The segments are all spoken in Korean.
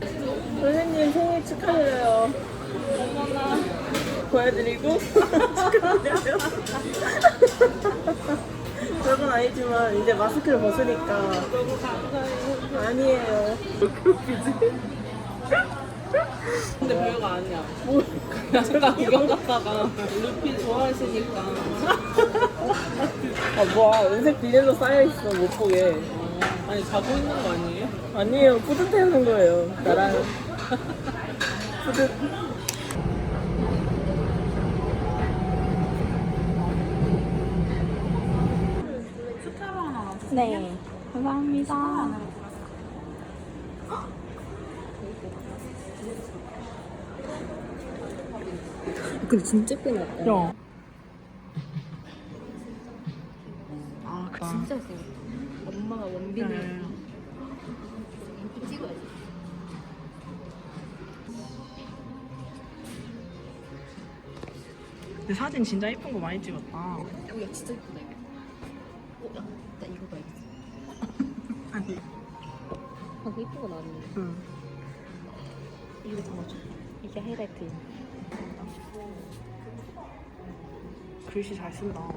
선생님 생일 축하드려요. 어머나. 보여드리고 축하드려요. 별건 아니지만 이제 마스크를 벗으니까 너무 감사해요. 아니에요. 근데 별거 아니야. 뭐 잠깐 구경 갔다가 루피 좋아하시니까. 아 뭐야 은색 비닐로 쌓여 있어 못 보게. 어, 아니 자고 있는 거 아니에요? 아니에요 뿌듯 태우는 거예요. 나랑 뿌듯. 네. 감사합니다. 근데 진짜 나왔다. 야. 엄마가 원빈을 이렇게 찍어야지. 근데 사진 진짜 예쁜 거 많이 찍었다. 어, 야 진짜 예쁘다 이거. 어, 야, 나 이거 봐야겠어. 아니. 아, 그 예쁜 거 나왔네. 응. 이거 담아줘. 이게 하이라이트. 글씨 잘 쓴다.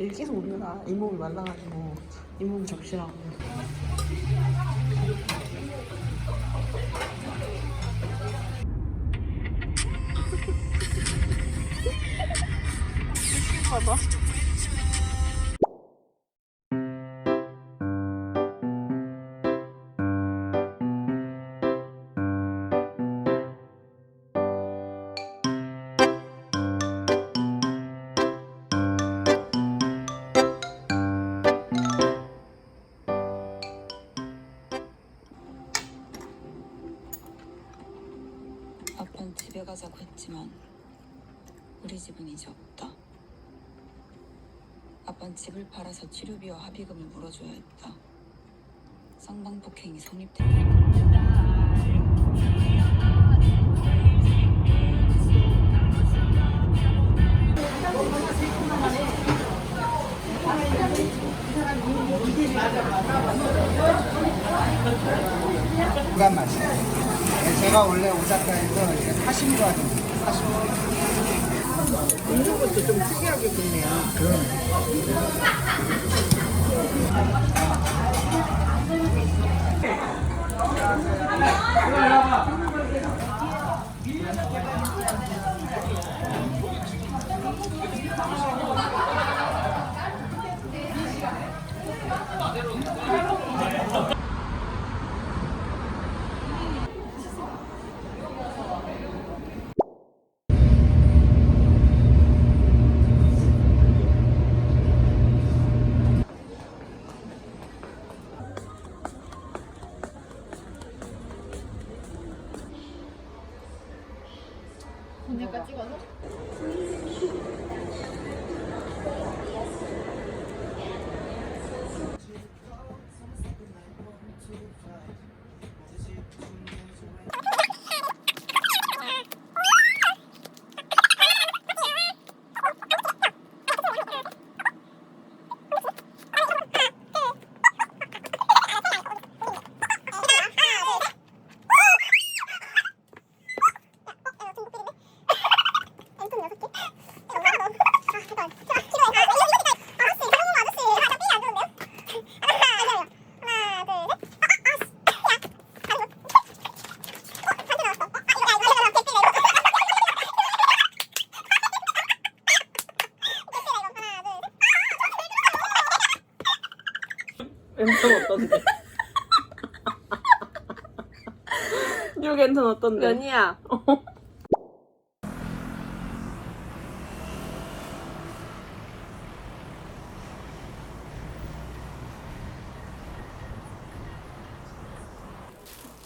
여기 계속 오느라 잇몸이 말라가지고 잇몸 적시라고. 봐봐. 가자고 했지만 우리 집은 이제 없다. 아빠는 집을 팔아서 치료비와 합의금을 물어줘야 했다. 쌍방폭행이 구간 맛이에요. 네, 제가 원래 오사카에서 이제 하는 사심. 먹는 것도 좀 특이하게 굽네요. 랜턴 어 떤데? 뉴 랜턴 어떤데? 연이야.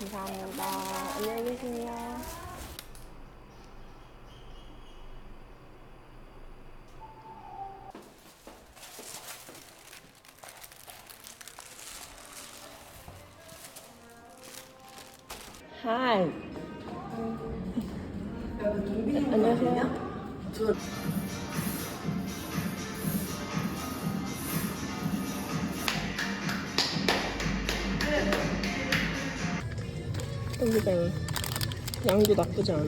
감사합니다. 안녕히 계세요. 하이. 안녕하세요. 여기다 양도 나쁘지 않아.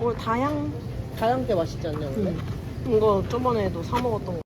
오 다양 다양게 맛있지 않냐 원래? 이거 저번에도 사 먹었던 거.